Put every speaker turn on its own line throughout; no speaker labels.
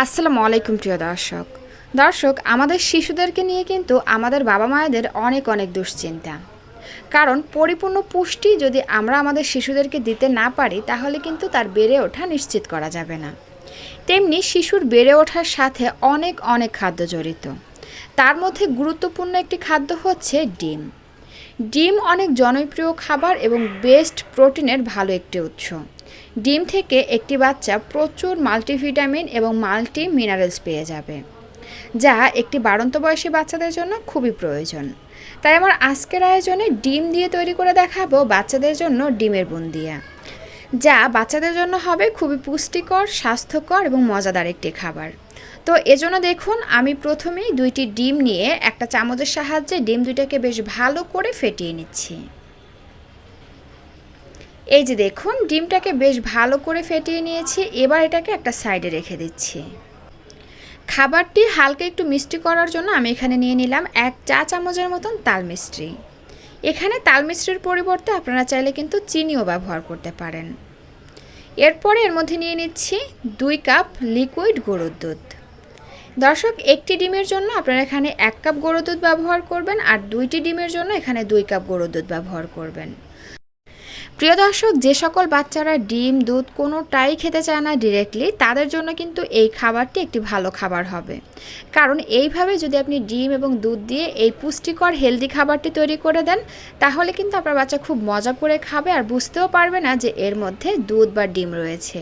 আসসালামু আলাইকুম প্রিয় দর্শক। দর্শক, আমাদের শিশুদেরকে নিয়ে কিন্তু আমাদের বাবা মায়েদের অনেক অনেক দুশ্চিন্তা। কারণ পরিপূর্ণ পুষ্টি যদি আমরা আমাদের শিশুদেরকে দিতে না পারি, তাহলে কিন্তু তার বেড়ে ওঠা নিশ্চিত করা যাবে না। তেমনি শিশুর বেড়ে ওঠার সাথে অনেক অনেক খাদ্য জড়িত। তার মধ্যে গুরুত্বপূর্ণ একটি খাদ্য হচ্ছে ডিম। ডিম অনেক জনপ্রিয় খাবার এবং বেস্ট প্রোটিনের ভালো একটি উৎস। ডিম থেকে একটি বাচ্চা প্রচুর মাল্টিভিটামিন এবং মাল্টি মিনারেলস পেয়ে যাবে, যা একটি বাড়ন্ত বয়সী বাচ্চাদের জন্য খুবই প্রয়োজন। তাই আমার আজকের আয়োজনে ডিম দিয়ে তৈরি করে দেখাবো বাচ্চাদের জন্য ডিমের বুন্দিয়া, যা বাচ্চাদের জন্য হবে খুবই পুষ্টিকর, স্বাস্থ্যকর এবং মজাদার একটি খাবার। তো এজন্য দেখুন, আমি প্রথমেই দুইটি ডিম নিয়ে একটা চামচের সাহায্যে ডিম দুইটাকে বেশ ভালো করে ফেটিয়ে নিচ্ছি। এই যে দেখুন, ডিমটাকে বেশ ভালো করে ফেটিয়ে নিয়েছি। এবার এটাকে একটা সাইডে রেখে দিচ্ছি। খাবারটি হালকা একটু মিষ্টি করার জন্য আমি এখানে নিয়ে নিলাম এক চা চামচের মতন তাল মিষ্টি। এখানে তাল মিষ্টির পরিবর্তে আপনারা চাইলে কিন্তু চিনিও ব্যবহার করতে পারেন। এরপরে এর মধ্যে নিয়ে নিচ্ছি দুই কাপ লিকুইড গরুর দুধ। দর্শক, একটি ডিমের জন্য আপনারা এখানে এক কাপ গরুর দুধ ব্যবহার করবেন আর দুইটি ডিমের জন্য এখানে দুই কাপ গরুর দুধ ব্যবহার করবেন। প্রিয় দর্শক, যে সকল বাচ্চারা ডিম, দুধ কোনোটাই খেতে চায় না ডিরেক্টলি তাদের জন্য কিন্তু এই খাবারটি একটি ভালো খাবার হবে। কারণ এইভাবে যদি আপনি ডিম এবং দুধ দিয়ে এই পুষ্টিকর হেলদি খাবারটি তৈরি করে দেন, তাহলে কিন্তু আপনার বাচ্চা খুব মজা করে খাবে আর বুঝতেও পারবে না যে এর মধ্যে দুধ বা ডিম রয়েছে।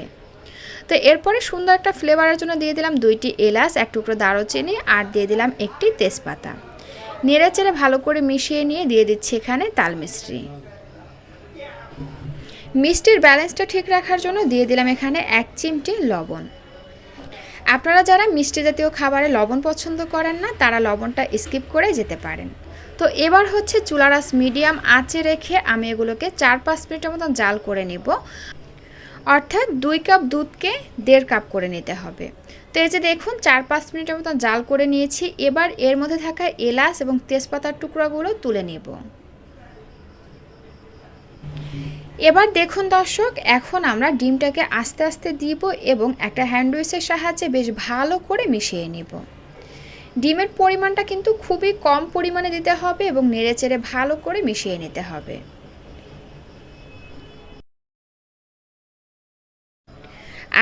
তো এরপরে সুন্দর একটা ফ্লেভারের জন্য দিয়ে দিলাম দুইটি এলাচ, এক টুকরো দারুচিনি আর দিয়ে দিলাম একটি তেজপাতা। নেড়ে চেড়ে ভালো করে মিশিয়ে নিয়ে দিয়ে দিচ্ছি এখানে তাল মিশ্রি মিষ্টির ব্যালেন্সটা ঠিক রাখার জন্য দিয়ে দিলাম এখানে এক চিমটি লবণ। আপনারা যারা মিষ্টি জাতীয় খাবারে লবণ পছন্দ করেন না, তারা লবণটা স্কিপ করে যেতে পারেন। তো এবার হচ্ছে চুলারাস মিডিয়াম আঁচে রেখে আমি এগুলোকে চার পাঁচ মিনিটের মতন জাল করে নিব। অর্থাৎ দুই কাপ দুধকে দেড় কাপ করে নিতে হবে। তো এই যে দেখুন, চার পাঁচ মিনিটের মতন জাল করে নিয়েছি। এবার এর মধ্যে থাকা এলাচ এবং তেজপাতার টুকরাগুলো তুলে নেব। এবার দেখুন দর্শক, এখন আমরা ডিমটাকে আস্তে আস্তে দিব এবং একটা হ্যান্ডউইচের সাহায্যে বেশ ভালো করে মিশিয়ে নিব। ডিমের পরিমাণটা কিন্তু খুবই কম পরিমাণে দিতে হবে এবং নেড়েচেড়ে ভালো করে মিশিয়ে নিতে হবে।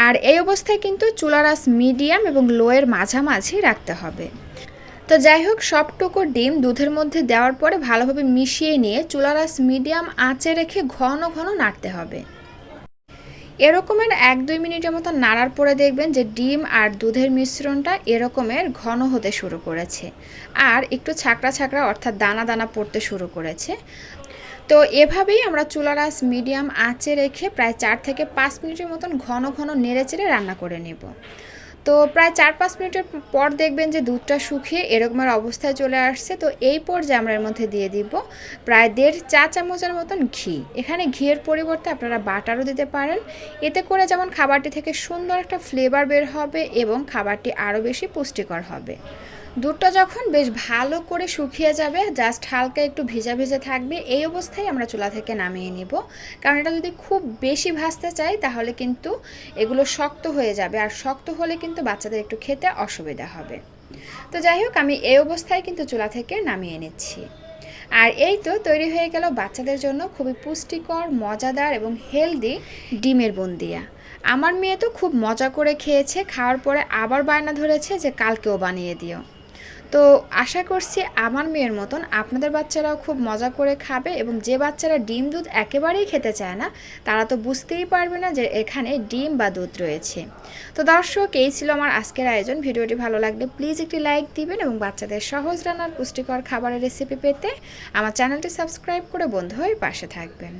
আর এই অবস্থায় কিন্তু চুলারাস মিডিয়াম এবং লোয়ের মাঝামাঝি রাখতে হবে। তো যাই হোক, সবটুকু ডিম দুধের মধ্যে দেওয়ার পরে ভালোভাবে মিশিয়ে নিয়ে চুলারাস মিডিয়াম আঁচে রেখে ঘন ঘন নাড়তে হবে। এরকমের এক দুই মিনিটের মতো নাড়ার পরে দেখবেন যে ডিম আর দুধের মিশ্রণটা এরকমের ঘন হতে শুরু করেছে আর একটু ছাকড়া ছাকড়া অর্থাৎ দানা দানা পড়তে শুরু করেছে। তো এভাবেই আমরা চুলারাস মিডিয়াম আঁচে রেখে প্রায় চার থেকে পাঁচ মিনিটের মতন ঘন ঘন নেড়ে চেড়ে রান্না করে নেব। তো প্রায় চার পাঁচ মিনিটের পর দেখবেন যে দুধটা শুকিয়ে এরকমের অবস্থায় চলে আসছে। তো এই পর্যায়ে আমরা এর মধ্যে দিয়ে দিব প্রায় দেড় চা চামচের মতন ঘি। এখানে ঘিয়ের পরিবর্তে আপনারা বাটারও দিতে পারেন। এতে করে যেমন খাবারটি থেকে সুন্দর একটা ফ্লেভার বের হবে এবং খাবারটি আরও বেশি পুষ্টিকর হবে। দুধটা যখন বেশ ভালো করে শুকিয়ে যাবে জাস্ট হালকা একটু ভিজা ভিজে থাকবে, এই অবস্থায় আমরা চুলা থেকে নামিয়ে নিব। কারণ এটা যদি খুব বেশি ভাজতে চাই, তাহলে কিন্তু এগুলো শক্ত হয়ে যাবে। আর শক্ত হলে কিন্তু বাচ্চাদের একটু খেতে অসুবিধা হবে। তো যাই হোক, আমি এই অবস্থায় কিন্তু চুলা থেকে নামিয়ে নিচ্ছি। আর এই তো তৈরি হয়ে গেল বাচ্চাদের জন্য খুবই পুষ্টিকর, মজাদার এবং হেলদি ডিমের বন্দিয়া। আমার মেয়ে তো খুব মজা করে খেয়েছে, খাওয়ার পরে আবার বায়না ধরেছে যে কালকেও বানিয়ে দিও। তো আশা করছি আমার মেয়ের মতন আপনাদের বাচ্চারাও খুব মজা করে খাবে এবং যে বাচ্চারা ডিম দুধ একেবারেই খেতে চায় না, তারা তো বুঝতেই পারবে না যে এখানে ডিম বা দুধ রয়েছে। তো দর্শক, এই ছিল আমার আজকের আয়োজন। ভিডিওটি ভালো লাগলে প্লিজ একটি লাইক দিবেন এবং বাচ্চাদের সহজ রান্নার পুষ্টিকর খাবারের রেসিপি পেতে আমার চ্যানেলটি সাবস্ক্রাইব করে বন্ধু হয়ে পাশে থাকবেন।